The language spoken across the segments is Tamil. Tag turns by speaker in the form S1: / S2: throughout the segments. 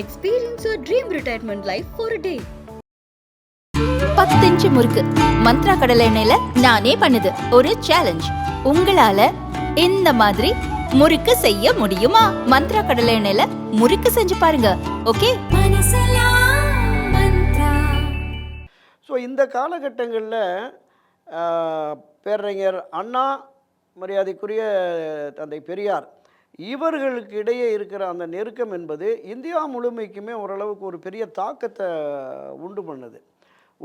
S1: experience your dream retirement life for day பத்தஞ்சு முறுக்கு மந்த்ரா கடலை எண்ணெயில நானே பண்ணுது ஒரு சேலஞ்ச் உங்களால இந்த மாதிரி முறுக்கு செய்ய முடியுமா மந்த்ரா கடலை எண்ணெயில முறுக்கு செஞ்சு பாருங்க ஓகே
S2: ஸோ இந்த காலகட்டங்களில் பேரறிஞர் அண்ணா மரியாதைக்குரிய தந்தை பெரியார் இவர்களுக்கு இடையே இருக்கிற அந்த நெருக்கம் என்பது இந்தியா முழுமைக்குமே ஓரளவுக்கு ஒரு பெரிய தாக்கத்தை உண்டு பண்ணுது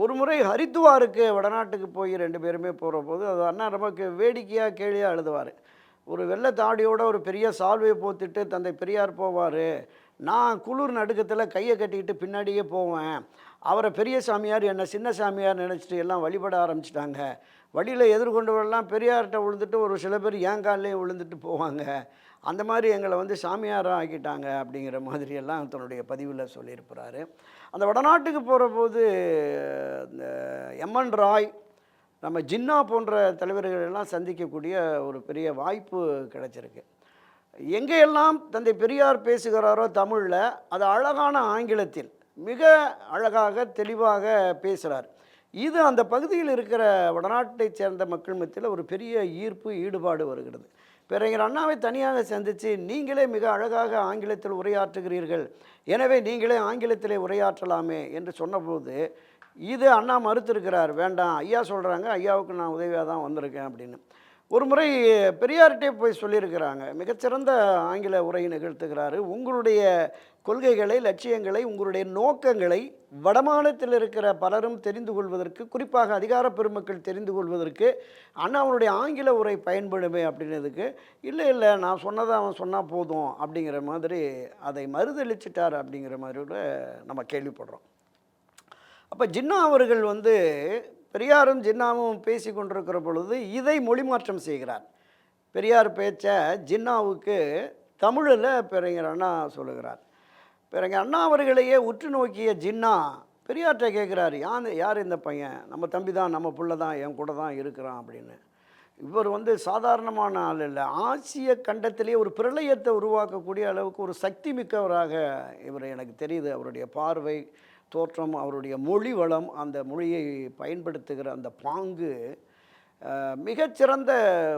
S2: ஒரு முறை ஹரித்துவாருக்கு வடநாட்டுக்கு போய் ரெண்டு பேருமே போகிற போது அது அண்ணா கே வேடிக்கையாக கேளியாக எழுதுவார் ஒரு வெள்ளை தாடியோட ஒரு பெரிய சால்வையை போத்திட்டு தந்தை பெரியார் போவார் நான் குளிர் நடுக்கத்தில் கையை கட்டிக்கிட்டு பின்னாடியே போவேன் அவரை பெரிய சாமியார் என்னை சின்ன சாமியார் நினச்சிட்டு எல்லாம் வழிபட ஆரம்பிச்சிட்டாங்க வழியில் எதிர்கொண்டவரெல்லாம் பெரியார்கிட்ட விழுந்துட்டு ஒரு சில பேர் ஏன் விழுந்துட்டு போவாங்க அந்த மாதிரி எங்களை வந்து சாமியாராக ஆக்கிட்டாங்க அப்படிங்கிற மாதிரியெல்லாம் தன்னுடைய பதிவில் சொல்லியிருக்கிறாரு அந்த வடநாட்டுக்கு போகிற போது இந்த எம்என் ராய் நம்ம ஜின்னா போன்ற தலைவர்கள் எல்லாம் சந்திக்கக்கூடிய ஒரு பெரிய வாய்ப்பு கிடச்சிருக்கு எங்கேயெல்லாம் தந்தை பெரியார் பேசுகிறாரோ தமிழில் அது அழகான ஆங்கிலத்தில் மிக அழகாக தெளிவாக பேசுகிறார் இது அந்த பகுதியில் இருக்கிற வடநாட்டை சேர்ந்த மக்கள் மத்தியில் ஒரு பெரிய ஈர்ப்பு ஈடுபாடு வருகிறது பிறகு அண்ணாவை தனியாக சந்தித்து நீங்களே மிக அழகாக ஆங்கிலத்தில் உரையாற்றுகிறீர்கள் எனவே நீங்களே ஆங்கிலத்திலே உரையாற்றலாமே என்று சொன்னபோது இது அண்ணா மறுத்திருக்கிறார் வேண்டாம் ஐயா சொல்கிறாங்க ஐயாவுக்கு நான் உதவியாக தான் வந்திருக்கேன் அப்படின்னு ஒரு முறை பெரியார்கிட்டே போய் சொல்லியிருக்கிறாங்க மிகச்சிறந்த ஆங்கில உரை நிகழ்த்துகிறாரு உங்களுடைய கொள்கைகளை லட்சியங்களை உங்களுடைய நோக்கங்களை வடமாநிலத்தில் இருக்கிற பலரும் தெரிந்து கொள்வதற்கு குறிப்பாக அதிகார பெருமக்கள் தெரிந்து கொள்வதற்கு அவனுடைய ஆங்கில உரை பயன்படுமே அப்படிங்கிறதுக்கு இல்லை இல்லை நான் சொன்னதை அவன் சொன்னால் போதும் அப்படிங்கிற மாதிரி அதை மறுதளிச்சிட்டார் அப்படிங்கிற மாதிரி நம்ம கேள்விப்படுறோம் அப்போ ஜின்னா அவர்கள் வந்து பெரியாரும் ஜின்னாவும் பேசி கொண்டிருக்கிற பொழுது இதை மொழிமாற்றம் செய்கிறார் பெரியார் பேச்சை ஜின்னாவுக்கு தமிழில் பிறங்கிற அண்ணா சொல்லுகிறார் பிறங்க அண்ணா அவர்களையே உற்று நோக்கிய ஜின்னா பெரியார்கிட்ட கேட்குறாரு யான் யார் இந்த பையன் நம்ம தம்பி தான் நம்ம பிள்ளை தான் என் கூட தான் இருக்கிறான் அப்படின்னு இவர் வந்து சாதாரணமான ஆள் இல்லை ஆசிய கண்டத்திலேயே ஒரு பிரளயத்தை உருவாக்கக்கூடிய அளவுக்கு ஒரு சக்தி மிக்கவராக இவர் எனக்கு தெரியுது அவருடைய பார்வை தோற்றம் அவருடைய மொழி வளம் அந்த மொழியை பயன்படுத்துகிற அந்த பாங்கு மிகச்சிறந்த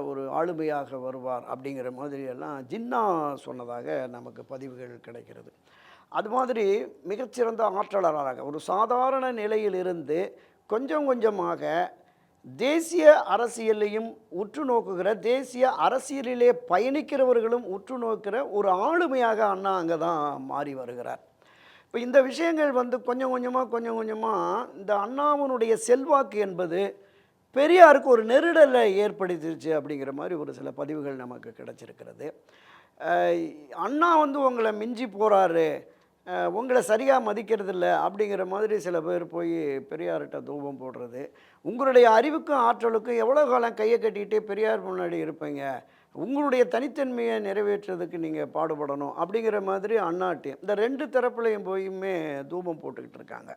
S2: ஒரு ஆளுமையாக வருவார் அப்படிங்கிற மாதிரியெல்லாம் ஜின்னா சொன்னதாக நமக்கு பதிவுகள் கிடைக்கிறது அது மாதிரி மிகச்சிறந்த ஆற்றலராக ஒரு சாதாரண நிலையிலிருந்து கொஞ்சம் கொஞ்சமாக தேசிய அரசியலையும் உற்று நோக்குகிற தேசிய அரசியலிலே பயணிக்கிறவர்களும் உற்று நோக்கிற ஒரு ஆளுமையாக அண்ணா அங்கே தான் மாறி வருகிறார் இப்போ இந்த விஷயங்கள் வந்து கொஞ்சம் கொஞ்சமாக கொஞ்சம் கொஞ்சமாக இந்த அண்ணாவினுடைய செல்வாக்கு என்பது பெரியாருக்கு ஒரு நெருடலை ஏற்படுத்திடுச்சு அப்படிங்கிற மாதிரி ஒரு சில பதிவுகள் நமக்கு கிடச்சிருக்கிறது அண்ணா வந்து உங்களை மிஞ்சி போகிறாரு உங்களை சரியாக மதிக்கிறதில்ல அப்படிங்கிற மாதிரி சில பேர் போய் பெரியார்கிட்ட தூபம் போடுறது உங்களுடைய அறிவுக்கும் ஆற்றலுக்கும் எவ்வளோ காலம் கையை கட்டிக்கிட்டே பெரியார் முன்னாடி இருப்பீங்க உங்களுடைய தனித்தன்மையை நிறைவேற்றுறதுக்கு நீங்கள் பாடுபடணும் அப்படிங்கிற மாதிரி அண்ணாட்டியம் இந்த ரெண்டு தரப்புலையும் போயுமே தூபம் போட்டுக்கிட்டு இருக்காங்க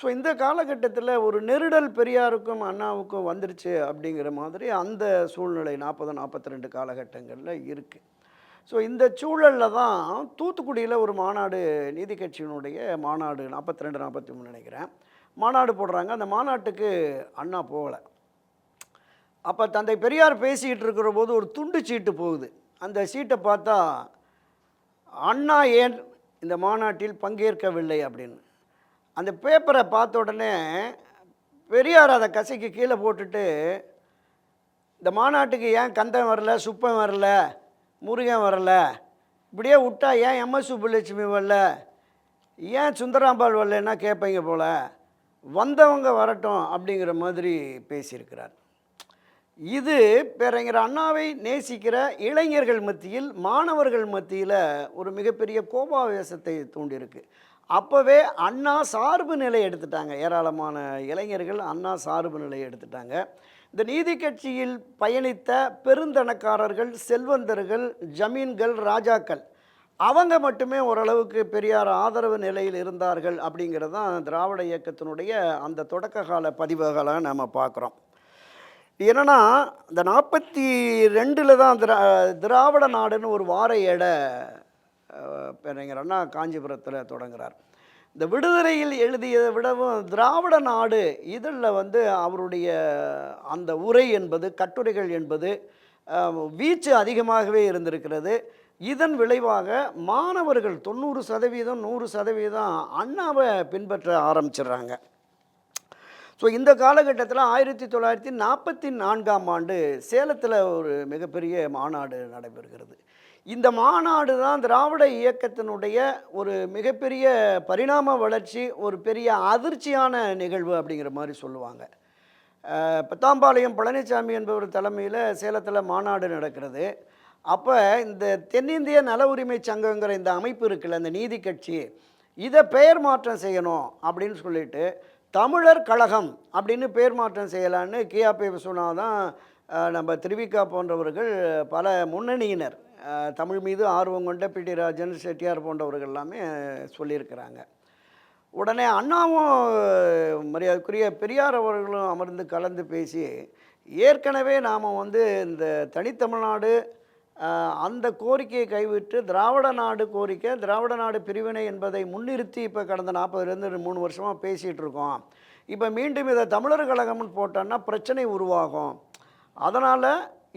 S2: ஸோ இந்த காலகட்டத்தில் ஒரு நெருடல் பெரியாருக்கும் அண்ணாவுக்கும் வந்துருச்சு அப்படிங்கிற மாதிரி அந்த சூழ்நிலை நாற்பது நாற்பத்தி ரெண்டு காலகட்டங்களில் இருக்குது ஸோ இந்த சூழலில் தான் தூத்துக்குடியில் ஒரு மாநாடு நீதி கட்சியினுடைய மாநாடு நாற்பத்தி ரெண்டு நாற்பத்தி மூணு நினைக்கிறேன் மாநாடு போடுறாங்க அந்த மாநாட்டுக்கு அண்ணா போகலை அப்போ தந்தை பெரியார் பேசிக்கிட்டு இருக்கிற போது ஒரு துண்டு சீட்டு போகுது அந்த சீட்டை பார்த்தா அண்ணா ஏன் இந்த மாநாட்டில் பங்கேற்கவில்லை அப்படின்னு அந்த பேப்பரை பார்த்த உடனே பெரியார் அதை கசைக்கு கீழே போட்டுட்டு இந்த மாநாட்டுக்கு ஏன் கந்தன் வரல சுப்பன் வரல முருகன் வரல இப்படியே விட்டா ஏன் எம்எஸ் சுப்புலட்சுமி வரல ஏன் சுந்தராம்பாள் வரலன்னா கேட்பீங்க போல் வந்தவங்க வரட்டும் அப்படிங்கிற மாதிரி பேசியிருக்கிறார் இது பிறங்கிற அண்ணாவை நேசிக்கிற இளைஞர்கள் மத்தியில் மாணவர்கள் மத்தியில் ஒரு மிகப்பெரிய கோபாவேசத்தை தூண்டியிருக்கு அப்போவே அண்ணா சார்பு நிலை எடுத்துட்டாங்க ஏராளமான இளைஞர்கள் அண்ணா சார்பு நிலை எடுத்துட்டாங்க இந்த நீதி கட்சியில் பயணித்த பெருந்தனக்காரர்கள் செல்வந்தர்கள் ஜமீன்கள் ராஜாக்கள் அவங்க மட்டுமே ஓரளவுக்கு பெரியார் ஆதரவு நிலையில் இருந்தார்கள் அப்படிங்கிறது தான் திராவிட இயக்கத்தினுடைய அந்த தொடக்க கால பதிவுகளாக நம்ம பார்க்குறோம் என்னென்னா இந்த நாற்பத்தி ரெண்டில் தான் திரா திராவிட நாடுன்னு ஒரு வார எடை எங்கள் அண்ணா காஞ்சிபுரத்தில் தொடங்குகிறார் இந்த விடுதலையில் எழுதியதை விடவும் திராவிட நாடு இதில் வந்து அவருடைய அந்த உரை என்பது கட்டுரைகள் என்பது வீச்சு அதிகமாகவே இருந்திருக்கிறது இதன் விளைவாக மாணவர்கள் தொண்ணூறு சதவீதம் நூறு சதவீதம் அண்ணாவை பின்பற்ற ஆரம்பிச்சிடுறாங்க ஸோ இந்த காலகட்டத்தில் ஆயிரத்தி தொள்ளாயிரத்தி நாற்பத்தி நான்காம் ஆண்டு சேலத்தில் ஒரு மிகப்பெரிய மாநாடு நடைபெறுகிறது இந்த மாநாடு தான் திராவிட இயக்கத்தினுடைய ஒரு மிகப்பெரிய பரிணாம வளர்ச்சி ஒரு பெரிய அதிர்ச்சியான நிகழ்வு அப்படிங்கிற மாதிரி சொல்லுவாங்க பத்தாம்பாளையம் பழனிசாமி என்பவர் தலைமையில் சேலத்தில் மாநாடு நடக்கிறது அப்போ இந்த தென்னிந்திய நல உரிமை சங்கங்கிற இந்த அமைப்பு இருக்குல்ல இந்த நீதி கட்சி இதை பெயர் மாற்றம் செய்யணும் அப்படின்னு சொல்லிட்டு தமிழர் கழகம் அப்படின்னு பேர் மாற்றம் செய்யலான்னு கியாபி விஸ்வநாதன் நம்ம திருவிக்கா போன்றவர்கள் பல முன்னணியினர் தமிழ் மீது ஆர்வம் கொண்ட பிடி ராஜன் செட்டியார் போன்றவர்கள் எல்லாமே சொல்லியிருக்கிறாங்க உடனே அண்ணாவும் மரியாதைக்குரிய பெரியார் அவர்களும் அமர்ந்து கலந்து பேசி ஏற்கனவே நாம் வந்து இந்த தனித்தமிழ்நாடு அந்த கோரிக்கையை கைவிட்டு திராவிட நாடு கோரிக்கை திராவிட நாடு பிரிவினை என்பதை முன்னிறுத்தி இப்போ கடந்த நாற்பதுலேருந்து மூணு வருஷமாக பேசிகிட்டு இருக்கோம் இப்போ மீண்டும் இதை தமிழர் கழகம்னு போட்டோன்னா பிரச்சனை உருவாகும் அதனால்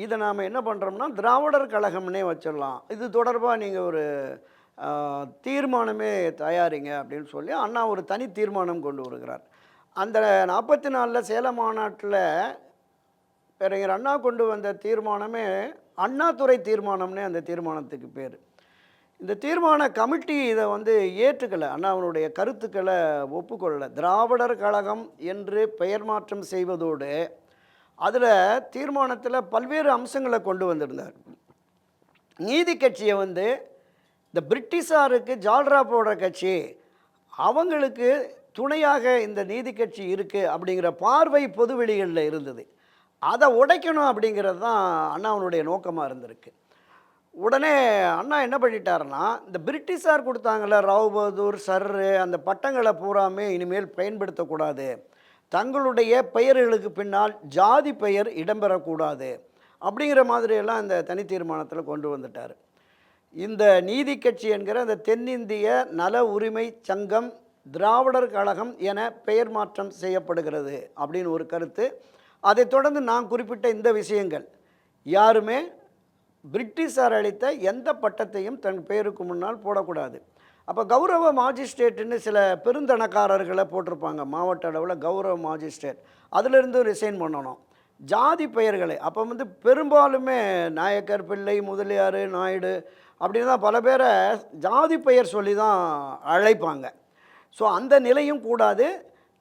S2: இதை நாம் என்ன பண்ணுறோம்னா திராவிடர் கழகம்னே வச்சிடலாம் இது தொடர்பாக நீங்கள் ஒரு தீர்மானமே தயாரிங்க அப்படின்னு சொல்லி அண்ணா ஒரு தனி தீர்மானம் கொண்டு வருகிறார் அந்த நாற்பத்தி நாலில் சேலம் மாநாட்டில் பிறகு அண்ணா கொண்டு வந்த தீர்மானமே அண்ணாதுறை தீர்மானம்னே அந்த தீர்மானத்துக்கு பேர் இந்த தீர்மான கமிட்டி இதை வந்து ஏற்றுக்கலை அவனுடைய கருத்துக்களை ஒப்புக்கொள்ளலை திராவிடர் கழகம் என்று பெயர் மாற்றம் செய்வதோடு அதில் தீர்மானத்தில் பல்வேறு அம்சங்களை கொண்டு வந்திருந்தார் நீதி கட்சியை வந்து இந்த பிரிட்டிஷாருக்கு ஜால்ரா போடுற கட்சி அவங்களுக்கு துணையாக இந்த நீதி கட்சி இருக்குது அப்படிங்கிற பார்வை பொதுவெளிகளில் இருந்தது அதை உடைக்கணும் அப்படிங்கிறது தான் அண்ணாவனுடைய நோக்கமாக இருந்திருக்கு உடனே அண்ணா என்ன பண்ணிட்டாருன்னா இந்த பிரிட்டிஷார் கொடுத்தாங்கள ராவ் பகதூர் சர்ரு அந்த பட்டங்களை பூராமே இனிமேல் பயன்படுத்தக்கூடாது தங்களுடைய பெயர்களுக்கு பின்னால் ஜாதி பெயர் இடம்பெறக்கூடாது அப்படிங்கிற மாதிரியெல்லாம் இந்த தனி தீர்மானத்தில் கொண்டு வந்துட்டார் இந்த நீதி கட்சி என்கிற அந்த தென்னிந்திய நல உரிமை சங்கம் திராவிடர் கழகம் என பெயர் மாற்றம் செய்யப்படுகிறது அப்படின்னு ஒரு கருத்து அதை தொடர்ந்து நான் குறிப்பிட்ட இந்த விஷயங்கள் யாருமே பிரிட்டிஷார் அளித்த எந்த பட்டத்தையும் தன் பெயருக்கு முன்னால் போடக்கூடாது அப்போ கௌரவ மாஜிஸ்ட்ரேட்டுன்னு சில பெருந்தனக்காரர்களை போட்டிருப்பாங்க மாவட்ட அளவில் கௌரவ மாஜிஸ்ட்ரேட் அதிலிருந்து ரிசைன் பண்ணணும் ஜாதி பெயர்களை அப்போ வந்து பெரும்பாலுமே நாயக்கர் பிள்ளை முதலியார் நாயுடு அப்படின்னு தான் பல பேரை ஜாதி பெயர் சொல்லி தான் அழைப்பாங்க ஸோ அந்த நிலையும் கூடாது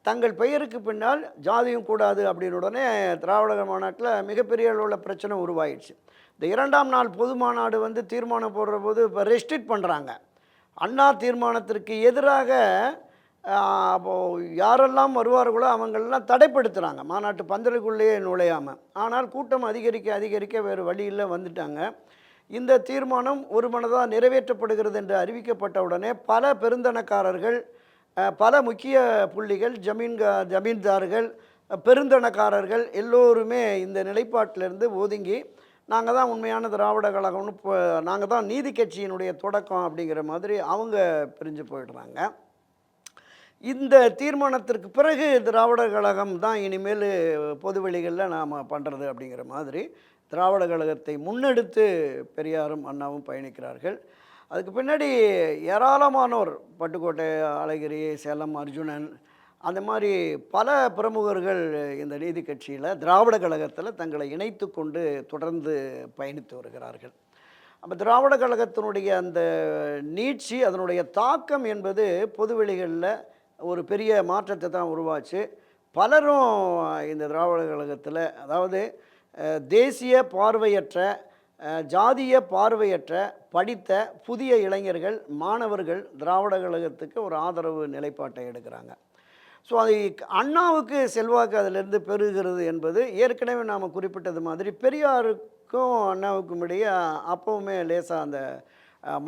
S2: தங்கள் பெயருக்கு பின்னால் ஜாதியும் கூடாது அப்படின்னு உடனே திராவிட மாநாட்டில் மிகப்பெரிய அளவில் பிரச்சனை உருவாயிடுச்சு இந்த இரண்டாம் நாள் பொது மாநாடு வந்து தீர்மானம் போடுற போது இப்போ ரெஸ்ட்ரிக்ட் பண்ணுறாங்க அண்ணா தீர்மானத்திற்கு எதிராக அப்போது யாரெல்லாம் வருவார்களோ அவங்களெல்லாம் தடைப்படுத்துகிறாங்க மாநாட்டு பந்தலுக்குள்ளேயே நுழையாமல் ஆனால் கூட்டம் அதிகரிக்க அதிகரிக்க வேறு வழியில் வந்துட்டாங்க இந்த தீர்மானம் ஒரு மனதாக நிறைவேற்றப்படுகிறது என்று அறிவிக்கப்பட்ட உடனே பல பெருந்தனக்காரர்கள் பல முக்கிய புள்ளிகள் ஜமீன்கா ஜமீன்தார்கள் பெருந்தனக்காரர்கள் எல்லோருமே இந்த நிலைப்பாட்டிலிருந்து ஒதுங்கி நாங்கள் தான் உண்மையான திராவிட கழகம்னு இப்போ நாங்கள் தான் நீதி கட்சியினுடைய தொடக்கம் அப்படிங்கிற மாதிரி அவங்க பிரிஞ்சு போயிடுறாங்க இந்த தீர்மானத்திற்கு பிறகு திராவிட கழகம் தான் இனிமேல் பொது வெளிகளில் நாம் பண்ணுறது அப்படிங்கிற மாதிரி திராவிட கழகத்தை முன்னெடுத்து பெரியாரும் அண்ணாவும் பயணிக்கிறார்கள் அதுக்கு பின்னாடி ஏராளமானோர் பட்டுக்கோட்டை அழகிரி சேலம் அர்ஜுனன் அந்த மாதிரி பல பிரமுகர்கள் இந்த நீதி கட்சியில் திராவிட கழகத்தில் தங்களை இணைத்து கொண்டு தொடர்ந்து பயணித்து வருகிறார்கள் அப்போ திராவிட கழகத்தினுடைய அந்த நீட்சி அதனுடைய தாக்கம் என்பது பொதுவெளிகளில் ஒரு பெரிய மாற்றத்தை தான் உருவாச்சு பலரும் இந்த திராவிட கழகத்தில் அதாவது தேசிய பார்வையற்ற ஜாதிய பார்வையற்ற படித்த புதிய இளைஞர்கள் மாணவர்கள் திராவிட கழகத்துக்கு ஒரு ஆதரவு நிலைப்பாட்டை எடுக்கிறாங்க ஸோ அது அண்ணாவுக்கு செல்வாக்கு அதிலிருந்து பெறுகிறது என்பது ஏற்கனவே நாம் குறிப்பிட்டது மாதிரி பெரியாருக்கும் அண்ணாவுக்கும் இடையே அப்போவுமே லேசாக அந்த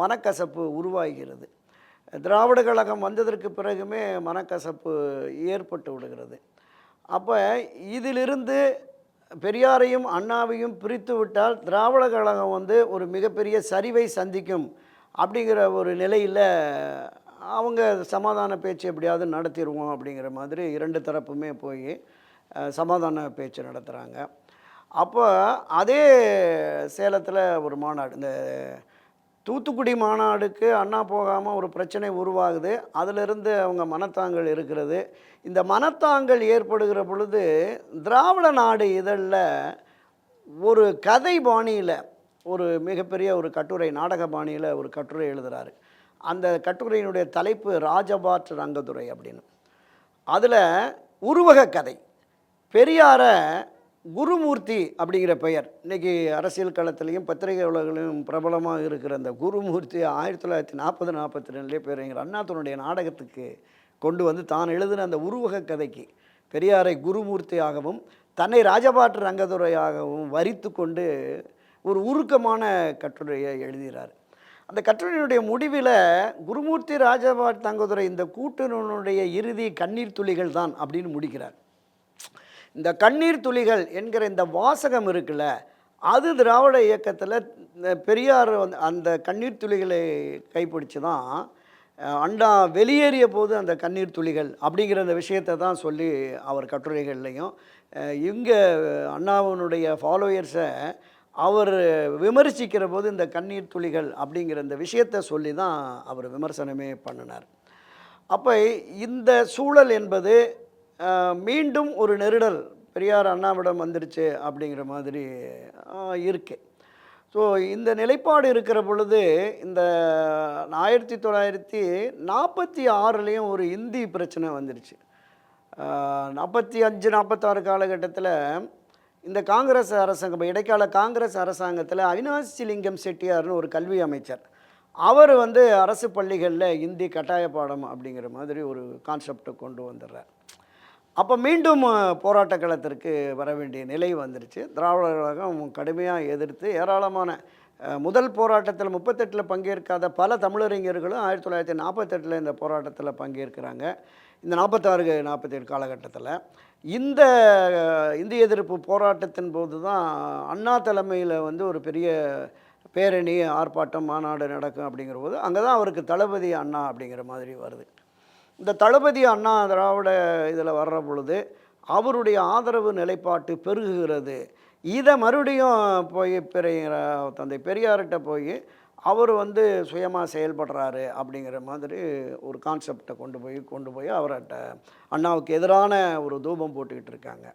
S2: மனக்கசப்பு உருவாகிறது திராவிட கழகம் வந்ததற்கு பிறகுமே மனக்கசப்பு ஏற்பட்டு விடுகிறது அப்போ இதிலிருந்து பெரியாரையும் அண்ணாவையும் பிரித்து விட்டால் திராவிட கழகம் வந்து ஒரு மிகப்பெரிய சரிவை சந்திக்கும் அப்படிங்கிற ஒரு நிலையில் அவங்க சமாதான பேச்சு எப்படியாவது நடத்திடுவோம் அப்படிங்கிற மாதிரி இரண்டு தரப்புமே போய் சமாதான பேச்சு நடத்துகிறாங்க அப்போ அதே சேலத்தில் ஒரு மாநாடு இந்த தூத்துக்குடி மாநாடுக்கு அண்ணா போகாமல் ஒரு பிரச்சனை உருவாகுது அதிலிருந்து அவங்க மனத்தாங்கள் இருக்கிறது இந்த மனத்தாங்கள் ஏற்படுகிற பொழுது திராவிட நாடு இதழில் ஒரு கதை பாணியில் ஒரு மிகப்பெரிய ஒரு கட்டுரை நாடக பாணியில் ஒரு கட்டுரை எழுதுகிறாரு அந்த கட்டுரையினுடைய தலைப்பு ராஜபாட் ரங்கதுரை அப்படின்னு அதில் உருவக கதை பெரியாரை குருமூர்த்தி அப்படிங்கிற பெயர் இன்றைக்கி அரசியல் களத்திலையும் பத்திரிகை உலகிலும் பிரபலமாக இருக்கிற அந்த குருமூர்த்தி ஆயிரத்தி தொள்ளாயிரத்தி நாற்பது நாற்பத்தி ரெண்டுலேயே பேர் எங்கள் அண்ணாத்தனுடைய நாடகத்துக்கு கொண்டு வந்து தான் எழுதின அந்த உருவக கதைக்கு பெரியாரை குருமூர்த்தியாகவும் தன்னை ராஜபாட்டு ரங்கதுரையாகவும் வரித்து கொண்டு ஒரு உருக்கமான கட்டுரையை எழுதுகிறார் அந்த கட்டுரையினுடைய முடிவில் குருமூர்த்தி ராஜபாட் தங்கதுரை இந்த கூட்டணியினுடைய இறுதி கண்ணீர் துளிகள் தான் அப்படின்னு முடிக்கிறார் இந்த கண்ணீர் துளிகள் என்கிற இந்த வாசகம் இருக்குல்ல அது திராவிட இயக்கத்தில் பெரியார் அந்த கண்ணீர் துளிகளை கைப்பிடிச்சு தான் அண்டா வெளியேறிய போது அந்த கண்ணீர் துளிகள் அப்படிங்கிற அந்த விஷயத்தை தான் சொல்லி அவர் கட்டுரைகள்லையும் இங்கே அண்ணாவினுடைய ஃபாலோயர்ஸை அவர் விமர்சிக்கிற போது இந்த கண்ணீர் துளிகள் அப்படிங்கிற இந்த விஷயத்தை சொல்லி தான் அவர் விமர்சனமே பண்ணினார் அப்போ இந்த சூழல் என்பது மீண்டும் ஒரு நெருடல் பெரியார் அண்ணாவிடம் வந்துருச்சு அப்படிங்கிற மாதிரி இருக்கு ஸோ இந்த நிலைப்பாடு இருக்கிற பொழுது இந்த ஆயிரத்தி தொள்ளாயிரத்தி நாற்பத்தி ஆறுலேயும் ஒரு இந்தி பிரச்சனை வந்துருச்சு நாற்பத்தி அஞ்சு நாற்பத்தாறு காலகட்டத்தில் இந்த காங்கிரஸ் அரசாங்கம் இடைக்கால காங்கிரஸ் அரசாங்கத்தில் அவினாசி லிங்கம் செட்டியார்னு ஒரு கல்வி அமைச்சர் அவர் வந்து அரசு பள்ளிகளில் இந்தி கட்டாய பாடம் அப்படிங்கிற மாதிரி ஒரு கான்செப்டை கொண்டு வந்துடுறார் அப்போ மீண்டும் போராட்ட களத்திற்கு வர வேண்டிய நிலை வந்துருச்சு திராவிட கழகம் கடுமையாக எதிர்த்து ஏராளமான முதல் போராட்டத்தில் முப்பத்தெட்டில் பங்கேற்காத பல தமிழறிஞர்களும் ஆயிரத்தி தொள்ளாயிரத்தி நாற்பத்தெட்டில் இந்த போராட்டத்தில் பங்கேற்கிறாங்க இந்த நாற்பத்தாறு நாற்பத்தேழு காலகட்டத்தில் இந்த இந்திய எதிர்ப்பு போராட்டத்தின் போது தான் அண்ணா தலைமையில் வந்து ஒரு பெரிய பேரணி ஆர்ப்பாட்டம் மாநாடு நடக்கும் அப்படிங்கிற போது அங்கே தான் அவருக்கு தளபதி அண்ணா அப்படிங்கிற மாதிரி வருது இந்த தளபதி அண்ணா திராவிட இதில் வர்ற பொழுது அவருடைய ஆதரவு நிலைப்பாட்டு பெருகுகிறது இதை மறுபடியும் போய் பெரிய தந்தை பெரியார்கிட்ட போய் அவர் வந்து சுயமாக செயல்படுறாரு அப்படிங்கிற மாதிரி ஒரு கான்செப்டை கொண்டு போய் கொண்டு போய் அவர்கிட்ட அண்ணாவுக்கு எதிரான ஒரு தூபம் போட்டுக்கிட்டு இருக்காங்க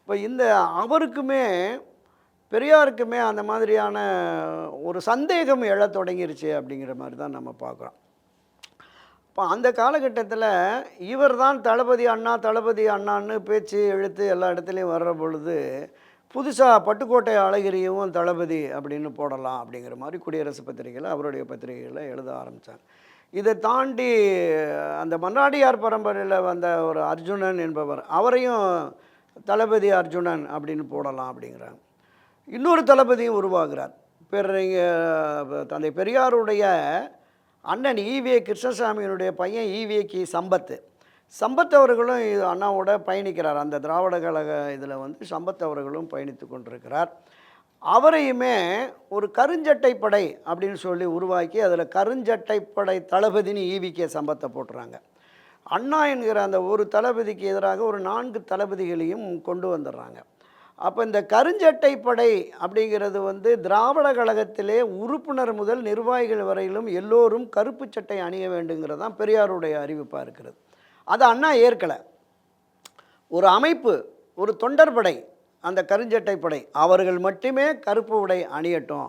S2: இப்போ இந்த அவருக்குமே பெரியாருக்குமே அந்த மாதிரியான ஒரு சந்தேகம் எழத் தொடங்கிருச்சு அப்படிங்கிற மாதிரி தான் நம்ம பார்க்குறோம் இப்போ அந்த காலகட்டத்தில் இவர் தான் தளபதி அண்ணா தளபதி அண்ணான்னு பேச்சு எழுத்து எல்லா இடத்துலையும் வர்ற பொழுது புதுசாக பட்டுக்கோட்டை அழகிரியும் தளபதி அப்படின்னு போடலாம் அப்படிங்கிற மாதிரி குடியரசு பத்திரிகையில் அவருடைய பத்திரிகைகளில் எழுத ஆரம்பித்தாங்க இதை தாண்டி அந்த மன்னாடியார் பரம்பரையில் வந்த ஒரு அர்ஜுனன் என்பவர் அவரையும் தளபதி அர்ஜுனன் அப்படின்னு போடலாம் அப்படிங்கிறாங்க இன்னொரு தளபதியும் உருவாகிறார் பெரிய தந்தை பெரியாருடைய அண்ணன் ஈவே கிருஷ்ணசாமியினுடைய பையன் ஈவே கி சம்பத்து சம்பத் அவர்களும் இது அண்ணாவோட பயணிக்கிறார் அந்த திராவிட கழக இதில் வந்து சம்பத் அவர்களும் பயணித்து கொண்டிருக்கிறார் அவரையுமே ஒரு கருஞ்சட்டை படை அப்படின்னு சொல்லி உருவாக்கி அதில் கருஞ்சட்டை படை தளபதினு கே சம்பத்தை போட்டுறாங்க அண்ணா என்கிற அந்த ஒரு தளபதிக்கு எதிராக ஒரு நான்கு தளபதிகளையும் கொண்டு வந்துடுறாங்க அப்போ இந்த கருஞ்சட்டை படை அப்படிங்கிறது வந்து திராவிட கழகத்திலே உறுப்பினர் முதல் நிர்வாகிகள் வரையிலும் எல்லோரும் கருப்பு சட்டை அணிய வேண்டுங்கிறதான் பெரியாருடைய அறிவிப்பாக இருக்கிறது அது அண்ணா ஏற்கலை ஒரு அமைப்பு ஒரு தொண்டர் படை அந்த கருஞ்சட்டை படை அவர்கள் மட்டுமே கருப்பு உடை அணியட்டும்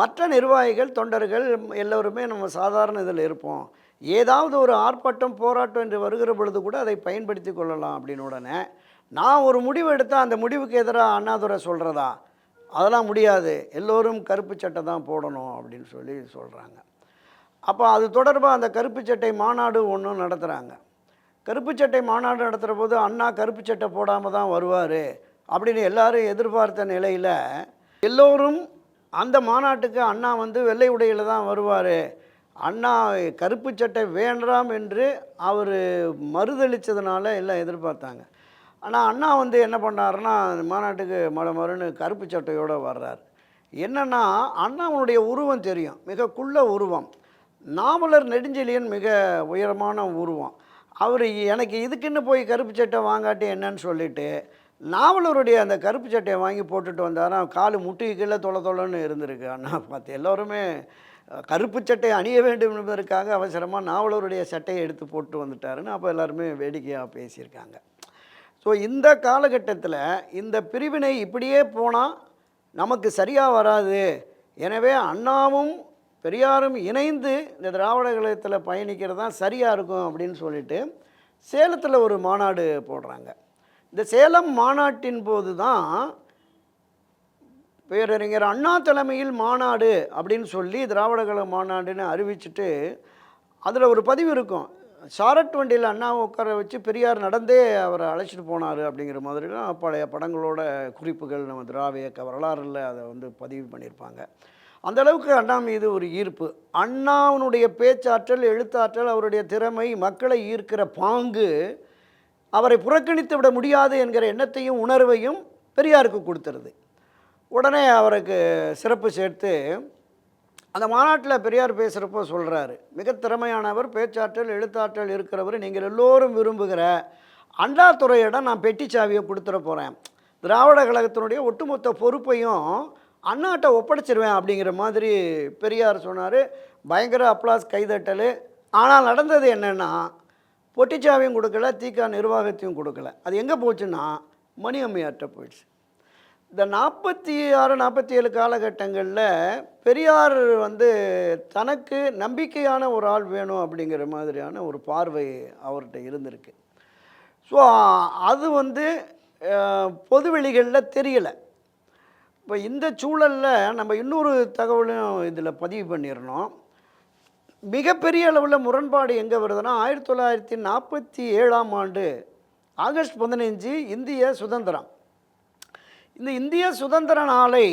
S2: மற்ற நிர்வாகிகள் தொண்டர்கள் எல்லோருமே நம்ம சாதாரண இதில் இருப்போம் ஏதாவது ஒரு ஆர்ப்பாட்டம் போராட்டம் என்று வருகிற பொழுது கூட அதை பயன்படுத்தி கொள்ளலாம் அப்படின்னு உடனே நான் ஒரு முடிவு எடுத்தால் அந்த முடிவுக்கு எதிராக அண்ணாதுரை சொல்கிறதா அதெல்லாம் முடியாது எல்லோரும் கருப்பு சட்டை தான் போடணும் அப்படின்னு சொல்லி சொல்கிறாங்க அப்போ அது தொடர்பாக அந்த கருப்பு சட்டை மாநாடு ஒன்றும் நடத்துகிறாங்க கருப்பு சட்டை மாநாடு நடத்துகிற போது அண்ணா கருப்பு சட்டை போடாமல் தான் வருவார் அப்படின்னு எல்லோரும் எதிர்பார்த்த நிலையில் எல்லோரும் அந்த மாநாட்டுக்கு அண்ணா வந்து வெள்ளை உடையில் தான் வருவார் அண்ணா கருப்பு சட்டை வேண்டாம் என்று அவர் மறுதளித்ததுனால எல்லாம் எதிர்பார்த்தாங்க ஆனால் அண்ணா வந்து என்ன பண்ணாருன்னா மாநாட்டுக்கு மட மருன்னு கருப்பு சட்டையோடு வர்றார் என்னென்னா அண்ணாவனுடைய உருவம் தெரியும் மிக குள்ள உருவம் நாவலர் நெடுஞ்செழியன் மிக உயரமான உருவம் அவர் எனக்கு இதுக்குன்னு போய் கருப்பு சட்டை வாங்காட்டி என்னன்னு சொல்லிவிட்டு நாவலருடைய அந்த கருப்பு சட்டையை வாங்கி போட்டுட்டு வந்தாராம் காலு முட்டி கீழே தொலை தொலைன்னு இருந்திருக்கு அண்ணா பார்த்து எல்லோருமே கருப்பு சட்டை அணிய வேண்டும் என்பதற்காக அவசரமாக நாவலருடைய சட்டையை எடுத்து போட்டு வந்துட்டாருன்னு அப்போ எல்லாருமே வேடிக்கையாக பேசியிருக்காங்க ஸோ இந்த காலகட்டத்தில் இந்த பிரிவினை இப்படியே போனால் நமக்கு சரியாக வராது எனவே அண்ணாவும் பெரியாரும் இணைந்து இந்த திராவிட கழகத்தில் பயணிக்கிறது தான் சரியாக இருக்கும் அப்படின்னு சொல்லிட்டு சேலத்தில் ஒரு மாநாடு போடுறாங்க இந்த சேலம் மாநாட்டின் போது தான் பேரறிஞர் அண்ணா தலைமையில் மாநாடு அப்படின்னு சொல்லி திராவிட கழக மாநாடுன்னு அறிவிச்சுட்டு அதில் ஒரு பதிவு இருக்கும் சாரட் வண்டியில் அண்ணாவை உட்கார வச்சு பெரியார் நடந்தே அவரை அழைச்சிட்டு போனார் அப்படிங்கிற மாதிரிலாம் பழைய படங்களோட குறிப்புகள் நம்ம திராவிய இயக்க வரலாறில் அதை வந்து பதிவு பண்ணியிருப்பாங்க அந்தளவுக்கு அண்ணா மீது ஒரு ஈர்ப்பு அண்ணாவினுடைய பேச்சாற்றல் எழுத்தாற்றல் அவருடைய திறமை மக்களை ஈர்க்கிற பாங்கு அவரை புறக்கணித்து விட முடியாது என்கிற எண்ணத்தையும் உணர்வையும் பெரியாருக்கு கொடுத்துருது உடனே அவருக்கு சிறப்பு சேர்த்து அந்த மாநாட்டில் பெரியார் பேசுகிறப்போ சொல்கிறாரு மிக திறமையானவர் பேச்சாற்றல் எழுத்தாற்றல் இருக்கிறவர் நீங்கள் எல்லோரும் விரும்புகிற அண்ணாதுறையிடம் நான் பெட்டி சாவியை கொடுத்துட போகிறேன் திராவிட கழகத்தினுடைய ஒட்டுமொத்த பொறுப்பையும் அண்ணாட்ட ஒப்படைச்சிருவேன் அப்படிங்கிற மாதிரி பெரியார் சொன்னார் பயங்கர அப்ளாஸ் கைதட்டல் ஆனால் நடந்தது என்னென்னா பொட்டிச்சாவையும் கொடுக்கல தீக்கா நிர்வாகத்தையும் கொடுக்கல அது எங்கே போச்சுன்னா மணி அம்மையார்கிட்ட போயிடுச்சு இந்த நாற்பத்தி ஆறு நாற்பத்தி ஏழு காலகட்டங்களில் பெரியார் வந்து தனக்கு நம்பிக்கையான ஒரு ஆள் வேணும் அப்படிங்கிற மாதிரியான ஒரு பார்வை அவர்கிட்ட இருந்திருக்கு ஸோ அது வந்து பொதுவெளிகளில் தெரியலை இப்போ இந்த சூழலில் நம்ம இன்னொரு தகவலும் இதில் பதிவு பண்ணிடணும் மிகப்பெரிய அளவில் முரண்பாடு எங்கே வருதுன்னா ஆயிரத்தி தொள்ளாயிரத்தி நாற்பத்தி ஏழாம் ஆண்டு ஆகஸ்ட் பதினஞ்சு இந்திய சுதந்திரம் இந்த இந்திய சுதந்திர நாளை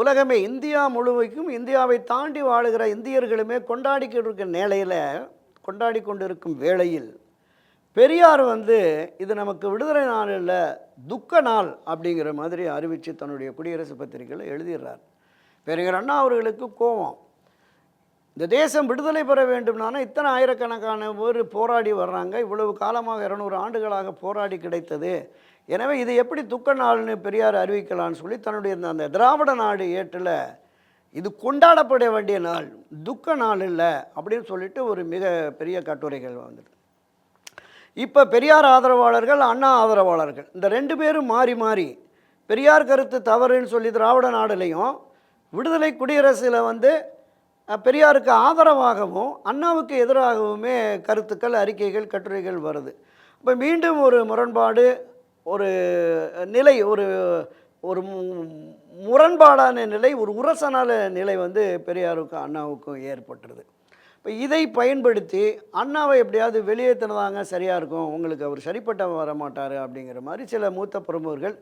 S2: உலகமே இந்தியா முழுமைக்கும் இந்தியாவை தாண்டி வாழுகிற இந்தியர்களுமே கொண்டாடிக்கிட்டு இருக்கிற நிலையில் கொண்டாடி கொண்டிருக்கும் வேளையில் பெரியார் வந்து இது நமக்கு விடுதலை நாள் இல்லை துக்க நாள் அப்படிங்கிற மாதிரி அறிவித்து தன்னுடைய குடியரசு பத்திரிகையில் எழுதிடுறார் பெரியார் அண்ணா அவர்களுக்கு கோபம் இந்த தேசம் விடுதலை பெற வேண்டும்னாலும் இத்தனை ஆயிரக்கணக்கான பேர் போராடி வர்றாங்க இவ்வளவு காலமாக இரநூறு ஆண்டுகளாக போராடி கிடைத்தது எனவே இது எப்படி துக்க நாள்னு பெரியார் அறிவிக்கலாம்னு சொல்லி தன்னுடைய அந்த திராவிட நாடு ஏற்றில் இது கொண்டாடப்பட வேண்டிய நாள் துக்க நாள் இல்லை அப்படின்னு சொல்லிட்டு ஒரு மிக பெரிய கட்டுரைகள் வந்தது இப்போ பெரியார் ஆதரவாளர்கள் அண்ணா ஆதரவாளர்கள் இந்த ரெண்டு பேரும் மாறி மாறி பெரியார் கருத்து தவறுன்னு சொல்லி திராவிட நாடுலேயும் விடுதலை குடியரசில் வந்து பெரியாருக்கு ஆதரவாகவும் அண்ணாவுக்கு எதிராகவுமே கருத்துக்கள் அறிக்கைகள் கட்டுரைகள் வருது இப்போ மீண்டும் ஒரு முரண்பாடு ஒரு நிலை ஒரு ஒரு முரண்பாடான நிலை ஒரு உரசனான நிலை வந்து பெரியாருக்கும் அண்ணாவுக்கும் ஏற்பட்டுருது இப்போ இதை பயன்படுத்தி அண்ணாவை எப்படியாவது வெளியேற்றினதாங்க சரியாக இருக்கும் உங்களுக்கு அவர் சரிப்பட்ட வர மாட்டார் அப்படிங்கிற மாதிரி சில மூத்த பிரமுகர்கள்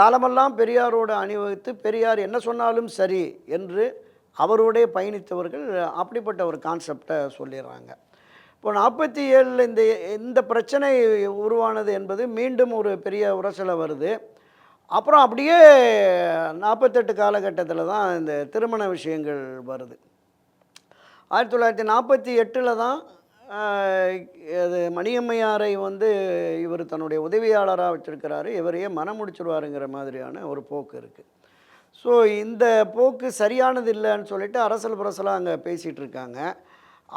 S2: காலமெல்லாம் பெரியாரோடு அணிவகுத்து பெரியார் என்ன சொன்னாலும் சரி என்று அவரோடே பயணித்தவர்கள் அப்படிப்பட்ட ஒரு கான்செப்டை சொல்லிடுறாங்க இப்போ நாற்பத்தி ஏழில் இந்த இந்த பிரச்சனை உருவானது என்பது மீண்டும் ஒரு பெரிய உரசலை வருது அப்புறம் அப்படியே நாற்பத்தெட்டு காலகட்டத்தில் தான் இந்த திருமண விஷயங்கள் வருது ஆயிரத்தி தொள்ளாயிரத்தி நாற்பத்தி எட்டில் தான் அது மணியம்மையாரை வந்து இவர் தன்னுடைய உதவியாளராக வச்சுருக்கிறாரு இவரையே மனம் முடிச்சிருவாருங்கிற மாதிரியான ஒரு போக்கு இருக்குது ஸோ இந்த போக்கு சரியானது இல்லைன்னு சொல்லிட்டு அரசல் புரசலாக அங்கே பேசிகிட்டு இருக்காங்க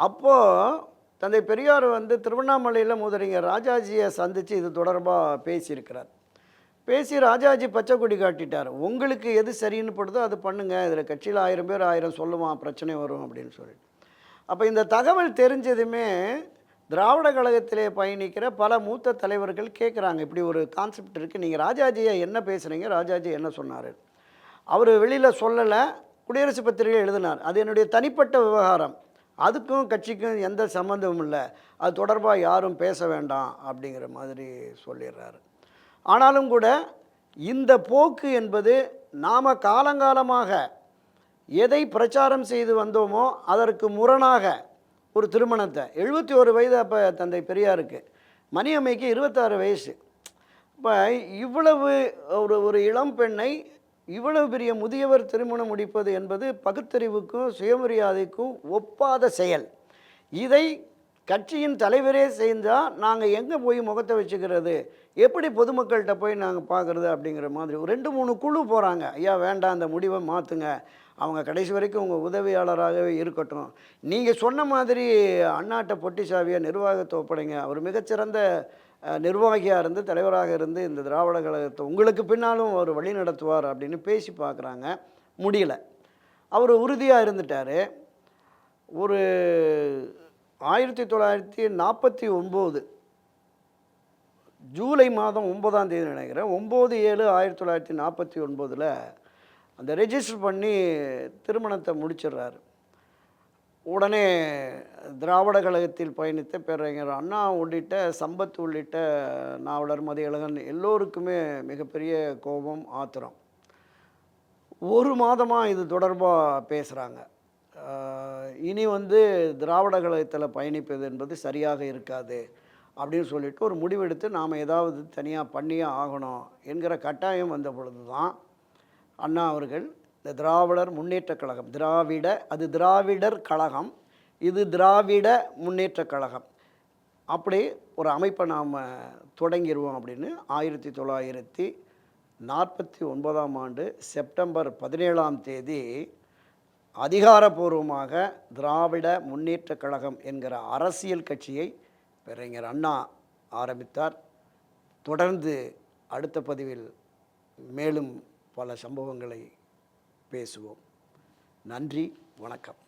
S2: அப்போது தந்தை பெரியார் வந்து திருவண்ணாமலையில் முதலிங்கர் ராஜாஜியை சந்தித்து இது தொடர்பாக பேசியிருக்கிறார் பேசி ராஜாஜி பச்சை கொடி காட்டிட்டார் உங்களுக்கு எது சரின்னு போடுதோ அது பண்ணுங்கள் இதில் கட்சியில் ஆயிரம் பேர் ஆயிரம் சொல்லுவான் பிரச்சனை வரும் அப்படின்னு சொல்லிட்டு அப்போ இந்த தகவல் தெரிஞ்சதுமே திராவிட கழகத்திலே பயணிக்கிற பல மூத்த தலைவர்கள் கேட்குறாங்க இப்படி ஒரு கான்செப்ட் இருக்குது நீங்கள் ராஜாஜியை என்ன பேசுகிறீங்க ராஜாஜி என்ன சொன்னார் அவர் வெளியில் சொல்லலை குடியரசு பத்திரிகை எழுதினார் அது என்னுடைய தனிப்பட்ட விவகாரம் அதுக்கும் கட்சிக்கும் எந்த சம்மந்தமும் இல்லை அது தொடர்பாக யாரும் பேச வேண்டாம் அப்படிங்கிற மாதிரி சொல்லிடுறாரு ஆனாலும் கூட இந்த போக்கு என்பது நாம் காலங்காலமாக எதை பிரச்சாரம் செய்து வந்தோமோ அதற்கு முரணாக ஒரு திருமணத்தை எழுபத்தி ஒரு வயது அப்போ தந்தை பெரியாருக்கு மணியம்மைக்கு இருபத்தாறு வயசு இப்போ இவ்வளவு ஒரு ஒரு இளம் பெண்ணை இவ்வளவு பெரிய முதியவர் திருமணம் முடிப்பது என்பது பகுத்தறிவுக்கும் சுயமரியாதைக்கும் ஒப்பாத செயல் இதை கட்சியின் தலைவரே செஞ்சால் நாங்கள் எங்கே போய் முகத்தை வச்சுக்கிறது எப்படி பொதுமக்கள்கிட்ட போய் நாங்கள் பார்க்குறது அப்படிங்கிற மாதிரி ஒரு ரெண்டு மூணு குழு போகிறாங்க ஐயா வேண்டாம் அந்த முடிவை மாற்றுங்க அவங்க கடைசி வரைக்கும் உங்கள் உதவியாளராகவே இருக்கட்டும் நீங்கள் சொன்ன மாதிரி அண்ணாட்ட பொட்டிசாவியை நிர்வாகத்தை ஒப்படைங்க அவர் மிகச்சிறந்த நிர்வாகியாக இருந்து தலைவராக இருந்து இந்த திராவிட கழகத்தை உங்களுக்கு பின்னாலும் அவர் வழி நடத்துவார் அப்படின்னு பேசி பார்க்குறாங்க முடியல அவர் உறுதியாக இருந்துட்டார் ஒரு ஆயிரத்தி தொள்ளாயிரத்தி நாற்பத்தி ஒம்பது ஜூலை மாதம் ஒம்பதாம் தேதி நினைக்கிறேன் ஒம்பது ஏழு ஆயிரத்தி தொள்ளாயிரத்தி நாற்பத்தி ஒன்பதில் அந்த ரெஜிஸ்டர் பண்ணி திருமணத்தை முடிச்சிடுறாரு உடனே திராவிட கழகத்தில் பயணித்த பேரறிஞர் அண்ணா உள்ளிட்ட சம்பத் உள்ளிட்ட நாவலர் மதியழகன் எல்லோருக்குமே மிகப்பெரிய கோபம் ஆத்திரம் ஒரு மாதமாக இது தொடர்பாக பேசுகிறாங்க இனி வந்து திராவிட கழகத்தில் பயணிப்பது என்பது சரியாக இருக்காது அப்படின்னு சொல்லிட்டு ஒரு முடிவெடுத்து நாம் ஏதாவது தனியாக பண்ணியே ஆகணும் என்கிற கட்டாயம் வந்த பொழுது தான் அண்ணா அவர்கள் இந்த திராவிடர் முன்னேற்ற கழகம் திராவிட அது திராவிடர் கழகம் இது திராவிட முன்னேற்ற கழகம் அப்படி ஒரு அமைப்பை நாம் தொடங்கிடுவோம் அப்படின்னு ஆயிரத்தி தொள்ளாயிரத்தி நாற்பத்தி ஒன்பதாம் ஆண்டு செப்டம்பர் பதினேழாம் தேதி அதிகாரபூர்வமாக திராவிட முன்னேற்ற கழகம் என்கிற அரசியல் கட்சியை பேரறிஞர் அண்ணா ஆரம்பித்தார் தொடர்ந்து அடுத்த பதிவில் மேலும் பல சம்பவங்களை பேசுவோம் நன்றி வணக்கம்